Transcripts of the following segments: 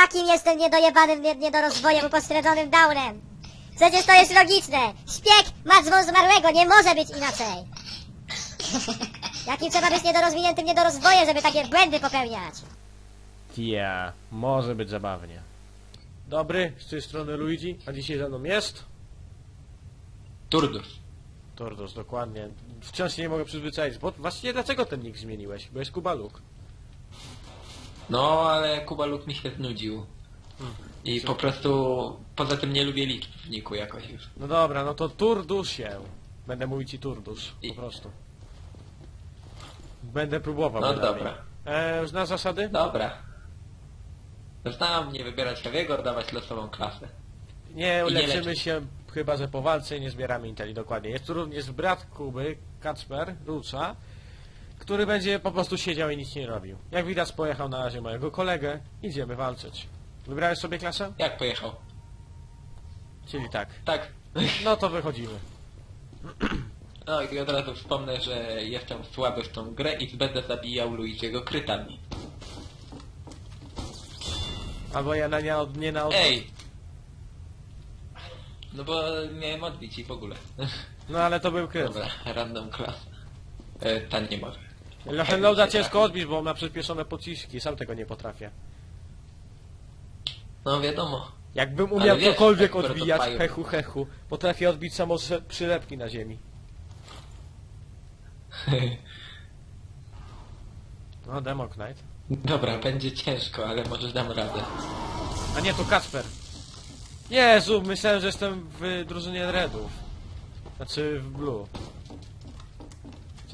Jakim jestem niedojebanym, nie- niedorozwojem, upośledzonym downem? Przecież to jest logiczne. Śpieg ma dzwon zmarłego, nie może być inaczej. Jakim trzeba być niedorozwiniętym niedorozwojem, żeby takie błędy popełniać? Ja, może być zabawnie. Dobry, z tej strony Luigi, a dzisiaj ze mną jest Turdus. Tordus, dokładnie. Wciąż się nie mogę przyzwyczaić, bo właściwie dlaczego ten nick zmieniłeś? Bo jest Kubaluk. No, ale Kubaluk mi się znudził. I po prostu, poza tym nie lubię liczb w niku jakoś już. No dobra, no to Turdusie. Będę mówić ci Turdus, I- po prostu. Będę próbował. No bynajmniej. dobra. E, znasz zasady? Dobra. Znam nie wybierać Heavy'ego, dawać losową klasę. Nie I nie uleczymy leczyć. się chyba, że po walce i nie zbieramy inteli, dokładnie. Jest tu również brat Kuby, Kacper, Rucza, który będzie po prostu siedział i nic nie robił. Jak widać pojechał na razie mojego kolegę, idziemy walczyć. Wybrałeś sobie klasę? Jak pojechał? Czyli tak. Tak. No to wychodzimy. No i od razu wspomnę, że jestem słaby w tą grę i będę zabijał Luigiego krytami. Albo ja na nie, od, nie na odwrót. Ej! No bo miałem odbić i w ogóle. No ale to był kryt. Dobra, random class. E, ta nie może. Lohenloada ciężko odbić, bo ma przyspieszone pociski, sam tego nie potrafię. No wiadomo. Jakbym Ale umiał wiesz, cokolwiek jak odbijać, hechu hechu, potrafię odbić samo przylepki na ziemi. No, Demon Knight. Dobra, będzie ciężko, ale może dam radę. A nie, to Kacper. Jezu, myślałem, że jestem w drużynie Redów. Znaczy w Blue.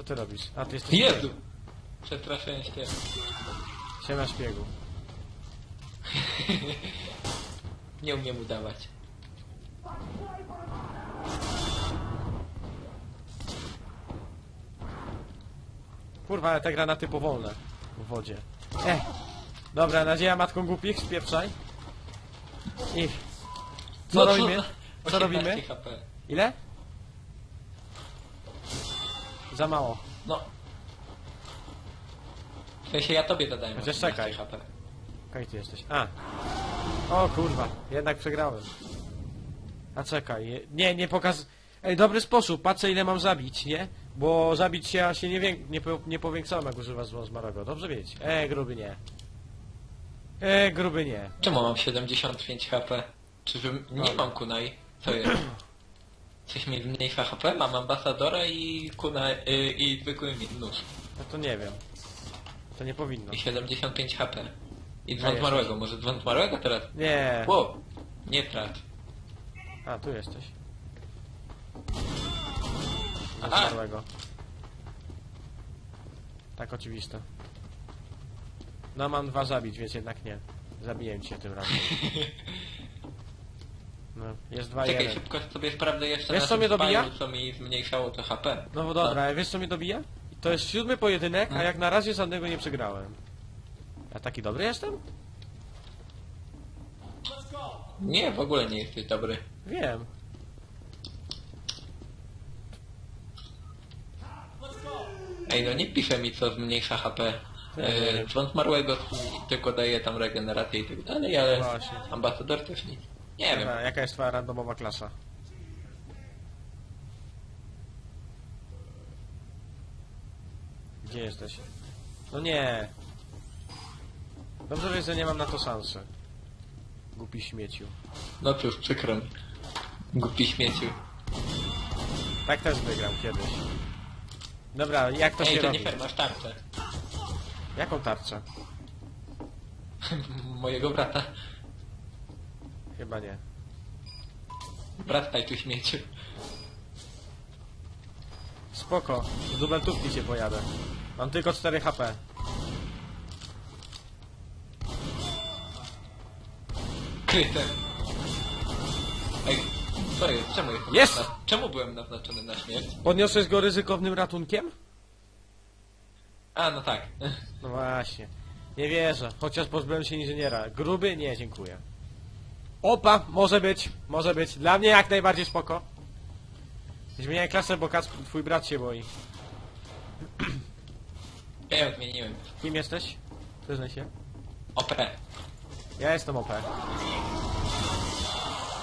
Co ty robisz? A, ty jesteś Jezu! Przestraszyłem się. Siema szpiegu. Nie umiem udawać. Kurwa, ale te granaty powolne. W wodzie. Eh. Dobra, nadzieja matką głupich, spieprzaj. I... Co No robimy? Co 18 robimy? HP. Ile? Za mało. No. W sensie ja tobie dodałem Chociaż 18 czekaj. HP. Kaj ty jesteś? A. O kurwa, jednak przegrałem. A czekaj, je- nie, nie pokaz... Ej, dobry sposób, patrzę ile mam zabić, nie? Bo zabić się ja się nie, wię... nie, po... nie powiększałem jak używa złą zmarłego, dobrze wiedzieć. E, gruby nie. E, gruby nie. Czemu mam 75 HP? Czyżbym... Nie Dobra. mam kunai? Co jest? Coś mi zmniejsza HP? Mam ambasadora i kunai... Y, i zwykły mi- nóż. No to nie wiem. To nie powinno. I 75 HP. I dzwon jest. zmarłego. Może dzwon zmarłego teraz? Nie. Wow! Nie tracz. A, tu jesteś. Na Aha. zmarłego. Tak oczywiste. No mam dwa zabić, więc jednak nie. Zabiję cię tym razem. No, jest dwa Czekaj, jeden. szybko sobie sprawdzę jeszcze Wiesz, na co tym mnie dobija? spaju, co mi zmniejszało to HP. No bo dobra, a wiesz co mnie dobija? To jest siódmy pojedynek, a Hmm. jak na razie żadnego nie przegrałem. Ja taki dobry jestem? Nie, w ogóle nie jesteś dobry. Wiem. Ej, no nie pisze mi co zmniejsza HP. E, dzwon zmarłego tylko daje tam regenerację i tak dalej, ale Właśnie. ambasador też nic. Nie wiem. Dobra, jaka jest twoja randomowa klasa? Gdzie jesteś? No nie. Dobrze wiesz, że nie mam na to szansy. Głupi śmieciu. No cóż, przykro mi. Głupi śmieciu. Tak też wygram kiedyś. Dobra, jak to Ej, się to robi? nie fair, masz tarczę. Jaką tarczę? Mojego brata. Chyba nie. Wracaj tu śmieciu. Spoko, z dubeltówki się pojadę. Mam tylko 4 HP. Kryte. Ej, co jest? Czemu jestem Jest! Czemu byłem naznaczony na śmierć? Podniosłeś go ryzykownym ratunkiem? A, no tak. No właśnie. Nie wierzę. Chociaż pozbyłem się inżyniera. Gruby? Nie, dziękuję. Opa, może być, może być. Dla mnie jak najbardziej spoko. Zmieniaj klasę, bo Kac, twój brat się boi. Ja ją zmieniłem. Kim jesteś? Przyznaj się. OP. Ja jestem OP.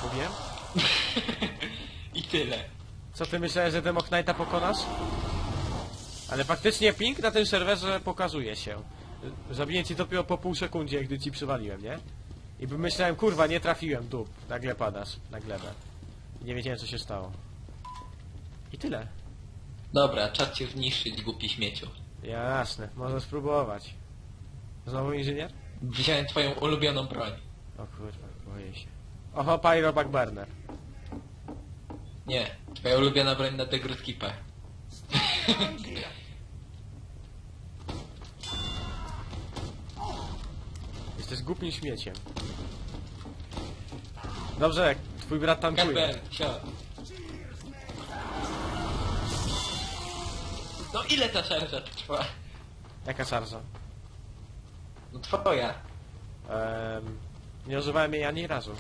Mówiłem? I tyle. Co ty myślałeś, że Demok Knighta pokonasz? Ale faktycznie ping na tym serwerze pokazuje się. Zabiję ci dopiero po pół sekundzie, gdy ci przywaliłem, nie? I myślałem, kurwa, nie trafiłem, dup. Nagle padasz, na glebę. I nie wiedziałem, co się stało. I tyle. Dobra, czas cię zniszczyć, głupi śmieciu. Jasne, może spróbować. Znowu inżynier? Wziąłem twoją ulubioną broń. O kurwa, boję się. Oho, Pyro Backburner. Nie, twoja ulubiona broń na degrytkipę. Jesteś głupim śmieciem. Dobrze, twój brat tankuje. Kasper, sio. No ile ta szarża trwa? Jaka szarża? No twoja. Ehm, nie używałem jej ani razu.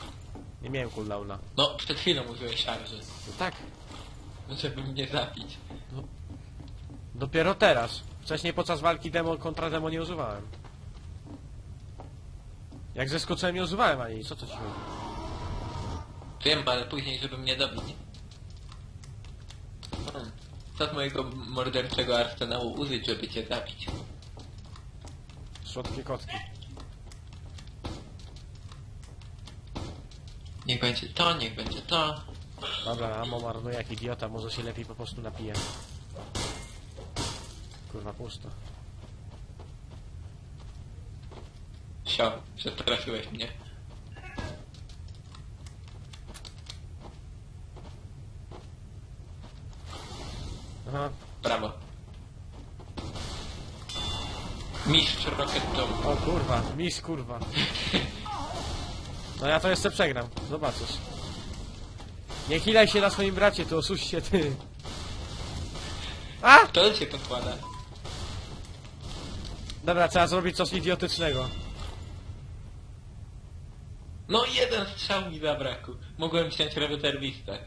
Nie miałem cooldowna. No, przed chwilą mówiłeś szarży. No tak, Żeby mnie zabić. dopiero teraz. Wcześniej podczas walki demo kontra demo nie używałem. Jak zeskoczyłem nie używałem ani co to ci chodzi? Wiem, ale później, żeby mnie dobić. Hmm. Co z mojego morderczego arsenału użyć, żeby cię zabić? Słodkie kotki. Niech będzie to, niech będzie to. Dobra, amo marnuje jak idiota, może się lepiej po prostu napije. Kurwa pusto. Sio, przestraszyłeś mnie. Aha, Brawo. Mistrz Rocket Jump. o kurwa, mis kurwa. No ja to jeszcze przegram, zobaczysz. Nie chilaj się na swoim bracie, to oszuście ty. A! To się podkłada. Dobra, trzeba zrobić coś idiotycznego. No jeden strzał mi zabrakł. Mogłem wziąć rezerwistę.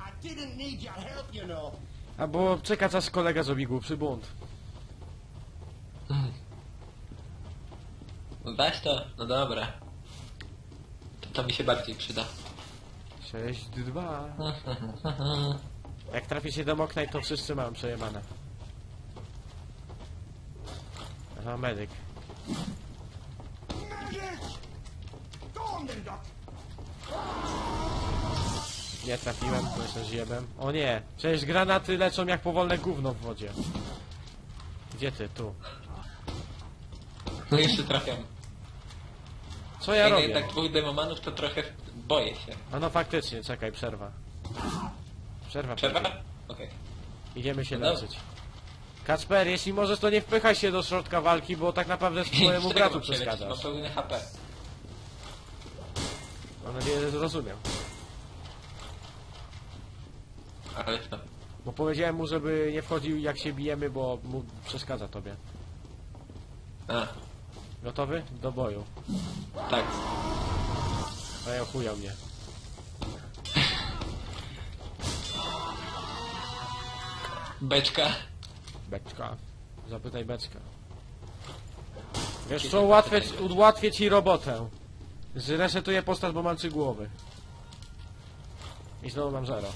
I didn't need your help, you know. Albo czeka czas kolega zrobi głupszy bunt. No Daś to? No dobra. To, to mi się bardziej przyda. 6-2. Jak trafi się do Moknaj, to wszyscy mają przejebane. Aha, medyk. Nie trafiłem, bo jestem zjebem. O nie, przecież granaty lecą jak powolne gówno w wodzie. Gdzie ty? Tu. No jeszcze trafiam. Co ja robię? jednak dwóch demomanów to trochę boję się. A no faktycznie, czekaj, przerwa. Przerwa. Będzie. Okej. Idziemy się No. leczyć. Kacper, jeśli możesz, to nie wpychaj się do środka walki, bo tak naprawdę swojemu Z czego bratu mam przeszkadzasz. Mam pełny HP. Nadzieję, że zrozumiał. Ale co? Bo powiedziałem mu, żeby nie wchodził jak się bijemy, bo mu przeszkadza tobie. A, Gotowy? Do boju. tak. A ja chujał mnie. Beczka. Beczka. Zapytaj beczka. Wiesz co, ułatwię, ułatwię ci robotę. Zresetuję postać, bo mam trzy głowy. I znowu mam zero.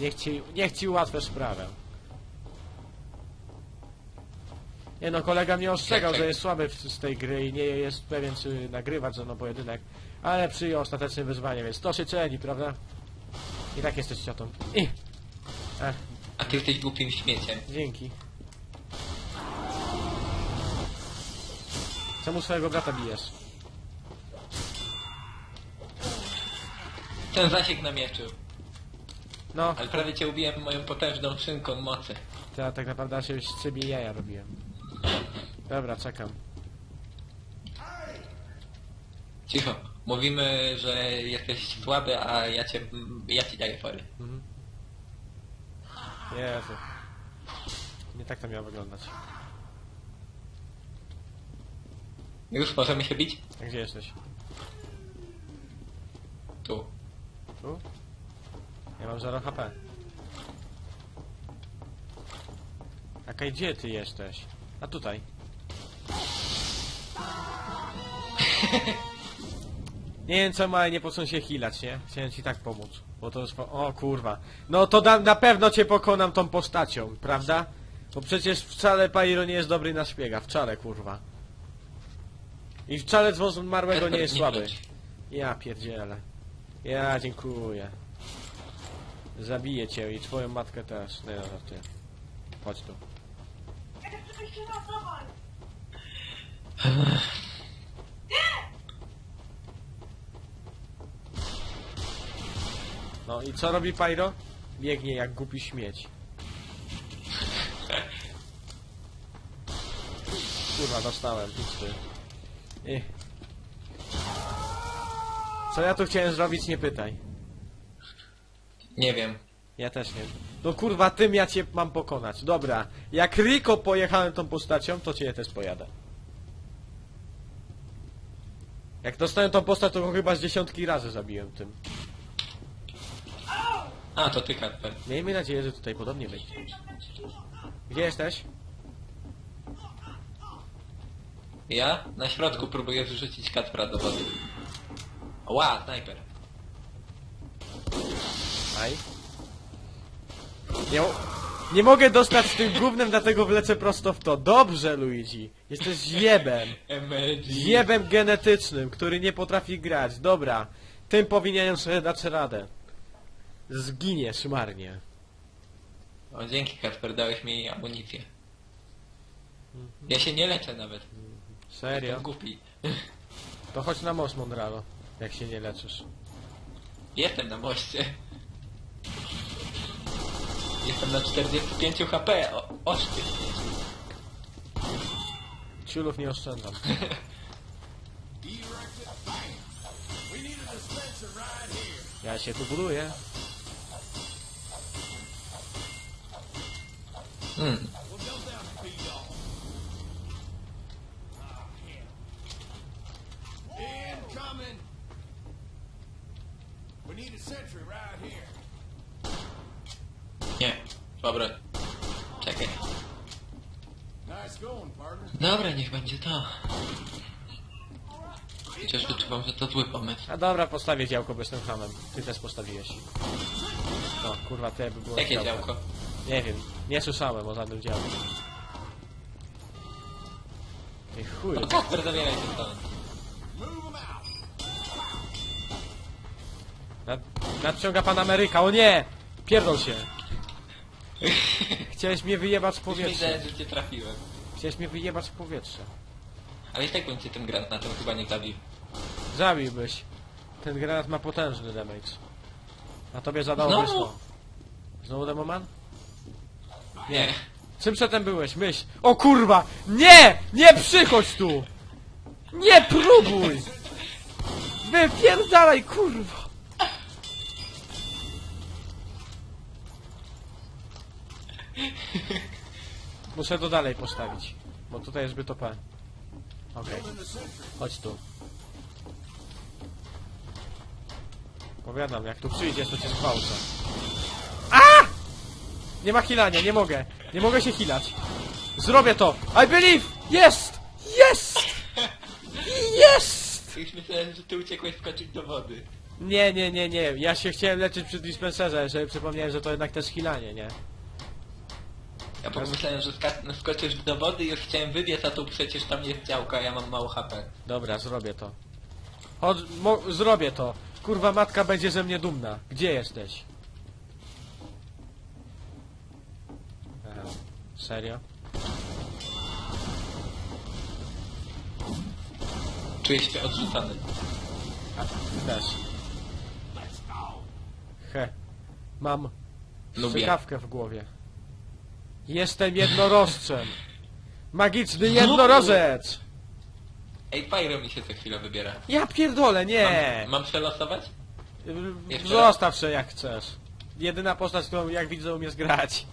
Niech ci, niech ci ułatwię sprawę. Nie no, kolega mnie ostrzegał, że jest słaby w, z tej gry i nie jest pewien, czy nagrywać ze mną pojedynek. Ale przyjął ostateczne wyzwanie, więc to się ceni, prawda? I tak jesteś ciotą. I. Ech, A ty jesteś głupim śmieciem. Dzięki. Czemu swojego brata bijesz? Ten zasięg na mieczu. No, Ale prawie cię ubiłem moją potężną szynką mocy. to ja tak naprawdę aż się z ciebie jaja robiłem. Dobra, czekam. Cicho. Mówimy, że jesteś słaby, a ja cię, ja ci daję fory. Jezu. Nie tak to miało wyglądać. Już możemy się bić? A gdzie jesteś? Tu. Tu? Ja mam 0 HP. A gdzie ty jesteś? A tutaj. Nie wiem czemu, ale nie po co się hilać, nie? Chciałem ci tak pomóc. Bo to jest... po- O kurwa. No to da, na pewno cię pokonam tą postacią, prawda? Bo przecież wcale Pyro nie jest dobry na szpiega. Wcale, kurwa. I wcale dzwon zmarłego nie Kasper, jest nie słaby. Ja pierdzielę. Ja dziękuję. Zabiję cię i twoją matkę też. No, ty. Chodź tu. No i co robi Pyro? Biegnie jak głupi śmieć. Kurwa, dostałem, ty. Co ja tu chciałem zrobić, nie pytaj. Nie wiem. Ja też nie. No kurwa, tym ja cię mam pokonać. Dobra, jak Riko pojechałem tą postacią, to cię też pojadę. Jak dostałem tą postać, to go chyba z dziesiątki razy zabiłem tym. A, to ty, Kasper. Miejmy nadzieję, że tutaj podobnie będzie. Gdzie jesteś? Ja na środku próbuję wyrzucić Kacpra do wody. Ła, snajper. Aj. Nie, mo- nie mogę dostać z tym gównem, dlatego wlecę prosto w to. Dobrze, Luigi. Jesteś zjebem. Zjebem genetycznym, który nie potrafi grać. Dobra. Tym powinienem sobie dać radę. Zginiesz marnie. O, dzięki Kasper, dałeś mi amunicję. Ja się nie leczę nawet. Serio? Jestem głupi. To chodź na most Mondralo, jak się nie leczysz. Jestem na moście. Jestem na 45 HP. O, oszty. Ciulów nie oszczędzam. Ja się tu buduję. Hmm. Dobra. Czekaj. Dobra, niech będzie to. Chociaż wyczuwam, że to zły pomysł. A dobra, postawię działko bez tym hamem. Ty też postawiłeś. No, kurwa, te by było Jakie działko? Nie wiem, nie słyszałem o żadnym działku. Ej chuj. No Kasper, zabieraj stąd. Move 'em out. Nad, nadciąga pan Ameryka, o nie! Pierdol się! Chciałeś mnie wyjebać w Już powietrze. że cię trafiłem. Chciałeś mnie wyjebać w powietrze. Ale i tak bym cię tym granatem chyba nie zabił. Zabiłbyś. Ten granat ma potężny damage. A tobie zadało Znowu? wysło. Znowu demoman? Nie. Czym przedtem byłeś? Myśl. O kurwa! Nie! Nie przychodź tu! Nie próbuj! Wypierdalaj kurwa! Muszę to dalej postawić. Bo tutaj jest zbyt OP. Okej. Chodź tu. Powiadam, jak tu przyjdziesz, to cię zgwałcę. A! Nie ma hilania, nie mogę. Nie mogę się hilać. Zrobię to! I believe! Jest! Jest! Jest! Już myślałem, że ty uciekłeś skoczyć do wody. Nie, nie, nie, nie. Ja się chciałem leczyć przy dispenserze, żeby przypomniałem, że to jednak też hilanie, nie? Ja pomyślałem, że ska- skoczysz do wody i już chciałem wybiec, a tu przecież tam jest działka, ja mam mało HP. Dobra, zrobię to. Chodź, mo- zrobię to. Kurwa, matka będzie ze mnie dumna. Gdzie jesteś? Aha, serio? Czuję się odrzucony. Też. He. Mam Lubię. strzykawkę w głowie. Jestem jednorożcem. Magiczny jednorożec! Ej, Pyro mi się co chwilę wybiera. Ja pierdolę, nie! Mam, mam przelosować? Jeszcze Zostaw się jak chcesz. Jedyna postać, którą jak widzę umiesz grać.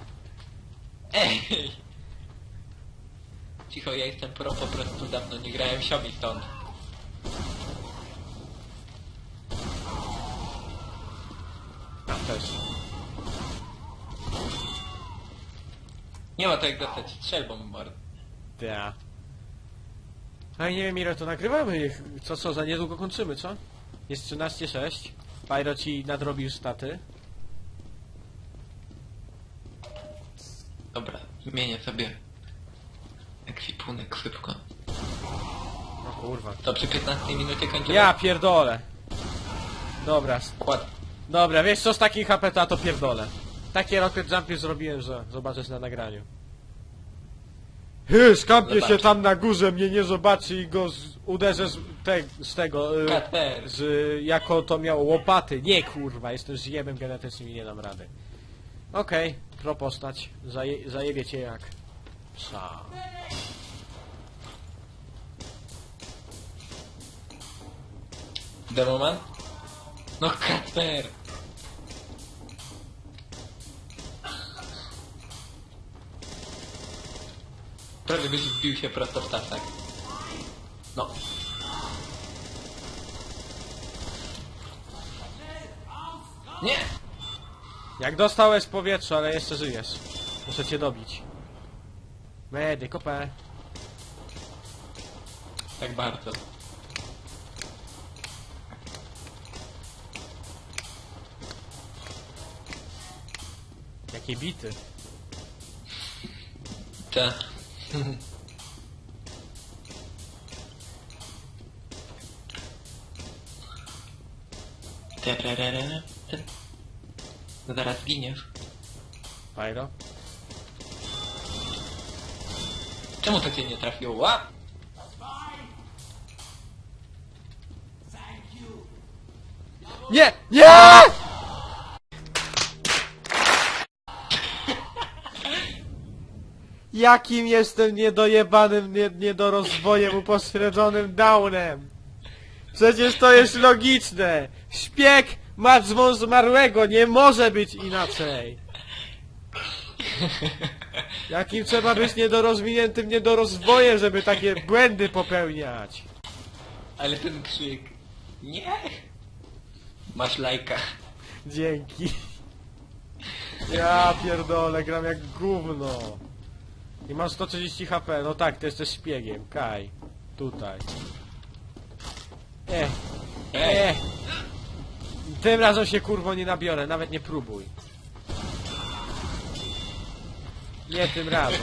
Ej! Cicho, ja jestem pro, po prostu dawno nie grałem siomi stąd. A, też. Nie ma to jak dostać strzelbą w mordę. Ja. A i nie wiem ile to nagrywamy. Co, co, za niedługo kończymy, co? Jest 13,6. Pyro ci nadrobił staty. Dobra, zmienię sobie ekwipunek szybko. O kurwa. To przy 15 minucie kończymy? Ja pierdolę. Dobra, s- Kład. dobra, wiesz co z takim HP to, ja to pierdolę. Takie rocket jumpy zrobiłem, że zobaczysz na nagraniu. Hy, skampię się Zobacz. tam na górze, mnie nie zobaczy i go z, uderzę z, te, z tego, y, Kater. z, jako to miało łopaty. Nie kurwa, jestem zjebem genetycznym i nie dam rady. Okej, pro postać, Zaje, zajebie cię jak psa. Demoman? No Kasper! Prawie byś wbił się prosto w tasak. No. Nie! Jak dostałeś powietrze, ale jeszcze żyjesz. Muszę cię dobić. Medy, kopę. Tak bardzo. Jakie bity. Te. Tererere. Te. Zaraz giniesz. Pyro. Czemu to cię nie trafiło? Łap! Nie! Nie! Jakim jestem niedojebanym, nie, niedorozwojem, upośledzonym downem? Przecież to jest logiczne! Szpieg ma dzwon zmarłego, nie może być inaczej! Jakim trzeba być niedorozwiniętym niedorozwojem, żeby takie błędy popełniać? Ale ten krzyk. Nie! Masz lajka. Dzięki. Ja pierdolę, gram jak gówno. I mam 130 HP, no tak, ty jesteś szpiegiem, Kaj. Tutaj. Eh, eh. Tym razem się kurwo nie nabiorę, nawet nie próbuj. Nie tym razem.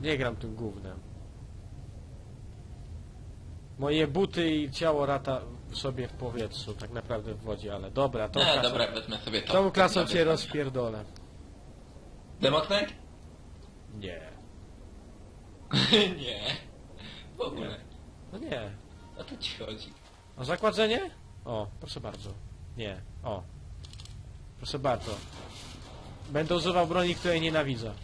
Nie gram tym gównem. Moje buty i ciało rata sobie w powietrzu, tak naprawdę w wodzie, ale dobra, tą No klasą, dobra, wezmę sobie to. tą klasą cię rozpierdolę. Demoknet? Nie. nie. W ogóle. No nie. O to ci chodzi. O zakładzenie? O, proszę bardzo. Nie. O. Proszę bardzo. Będę używał broni, której nienawidzę.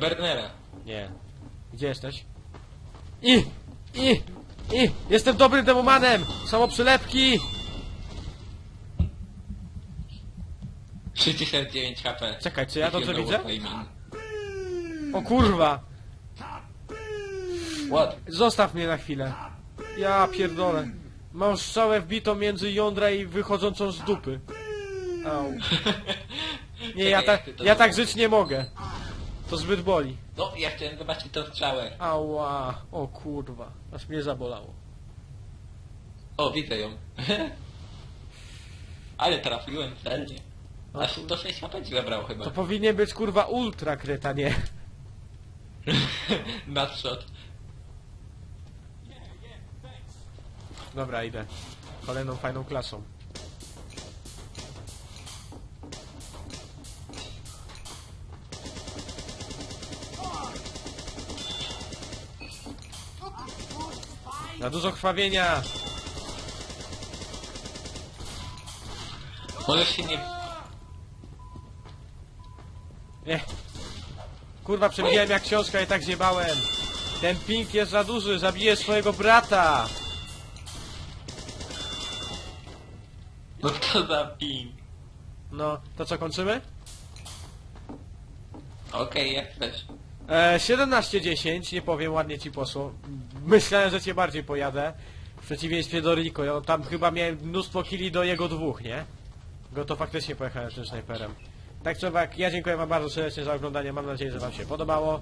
Bernera. Nie. Gdzie jesteś? I! I! I! Jestem dobrym demomanem! Samo przylepki! 69 HP. Czekaj, czy ja dobrze widzę? O kurwa! What? Zostaw mnie na chwilę. Ja pierdolę. Mam strzałę wbitą między jądra i wychodzącą z dupy. Au. Nie, ja, tak, to ja tak żyć nie mogę. To zbyt boli. No, ja chciałem zobaczyć tą strzałę. Ała. O kurwa. Aż mnie zabolało. O, widzę ją. Ale trafiłem celnie. Aż kur- 106 HP ci zabrał chyba. To powinien być kurwa ultra kreta, nie? Nadshot. Dobra, idę. Kolejną fajną klasą. Na dużo krwawienia! Możesz się nie... Nie. Kurwa, przewidziałem jak książka i tak zjebałem. Ten ping jest za duży, zabiję swojego brata! No to za ping. No, to co, kończymy? Okej, jak chcesz. E, 17-10, nie powiem, ładnie ci poszło. Myślałem, że cię bardziej pojadę. W przeciwieństwie do Rico, ja tam chyba miałem mnóstwo killi do jego dwóch, nie? Go to faktycznie pojechałem tym snajperem. Tak trzeba, ja dziękuję wam bardzo serdecznie za oglądanie, mam nadzieję, że wam się podobało.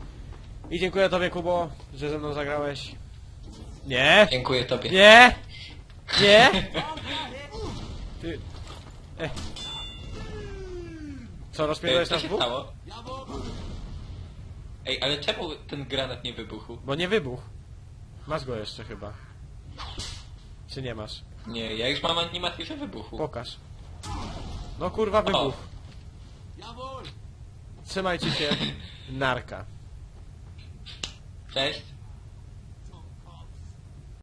I dziękuję tobie, Kubo, że ze mną zagrałeś. Nie! Dziękuję tobie. Nie! Nie! Ty... E. Co, Ej, rozpierdolałeś co nasz się stało? Ej, ale czemu ten granat nie wybuchł? Bo nie wybuchł. Masz go jeszcze chyba. Czy nie masz? Nie, ja już mam animację, że wybuchł. Pokaż. No kurwa wybuch. Trzymajcie się. Narka. Cześć.